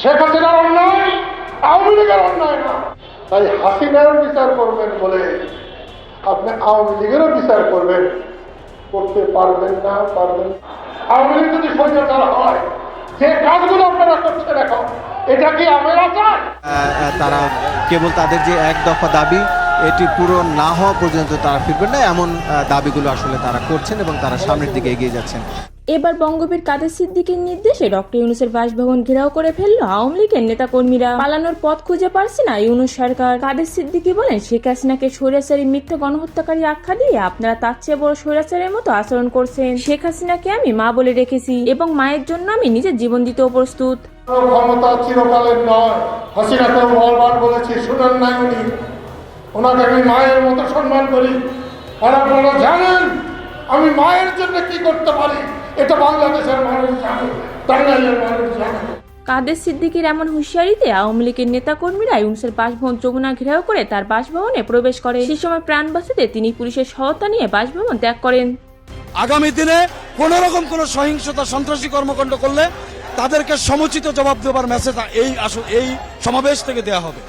শেখ হাসিনার অন্যায়, আওয়ামী লীগের অন্যায় না। তাই হাসিনার বিচার করবেন বলে আপনি আওয়ামী লীগেরও বিচার করবেন। করতে পারবেন না, পারবেন আওয়ামী লীগ যদি স্বৈরাচার হয়, যে কাজগুলো আপনারা করছেন এখন, এটা কি আমরা চাই তারা কেবল তাদের যে এক দফা দাবি এটি পূরণ না হওয়া পর্যন্ত তারা ফিরবেন না এমন দাবিগুলো আসলে তারা করছেন এবং তারা সামনের দিকে এগিয়ে যাচ্ছেন। এবার বঙ্গবীর কাদের সিদ্দিকীর নির্দেশে ডক্টর ইউনুসের বাসভবন ঘেরাও করে ফেলল আওয়ামী লীগের নেতাকর্মীরা। পালানোর পথ খুঁজে পারছে না ইউনুস সরকার। কাদের সিদ্দিকী বলেন শেখ হাসিনাকে স্বৈরাচারী মিথ্যা গণহত্যাকারী আখ্যা দিয়ে আপনারা তার চেয়ে বড় স্বৈরাচারের মতো আচরণ করছেন। শেখ হাসিনাকে আমি মা বলে রেখেছি এবং মায়ের জন্য আমি নিজের জীবন দিতেও প্রস্তুত। ক্ষমতা চিরকালের নয়। বলেছি শুনেন নাই উনি ওনাকে আমি মায়ের মতো সম্মান করি। আর আপনারা জানেন আমি মায়ের জন্য কি করতে পারি? এটা বাংলাদেশের মানুষ জানে টাঙ্গাইলের মানুষ জানে। কাদের সিদ্দিকীর এমন হুঁশিয়ারিতে আওয়ামী লীগের নেতাকর্মীরা ইউনুসের বাসভবন যমুনা ঘেরাও করে তার বাসভবনে প্রবেশ করে সেই সময় প্রাণ বাঁচাতে তিনি পুলিশের সহায়তা নিয়ে বাসভবন ত্যাগ করেন। আগামী দিনে কোন রকম কোন সহিংসতা সন্ত্রাসী কর্মকাণ্ড করলে তাদেরকে সমুচিত জবাব দেওয়ার মেসেজ এই আসো এই সমাবেশ থেকে দেওয়া হবে।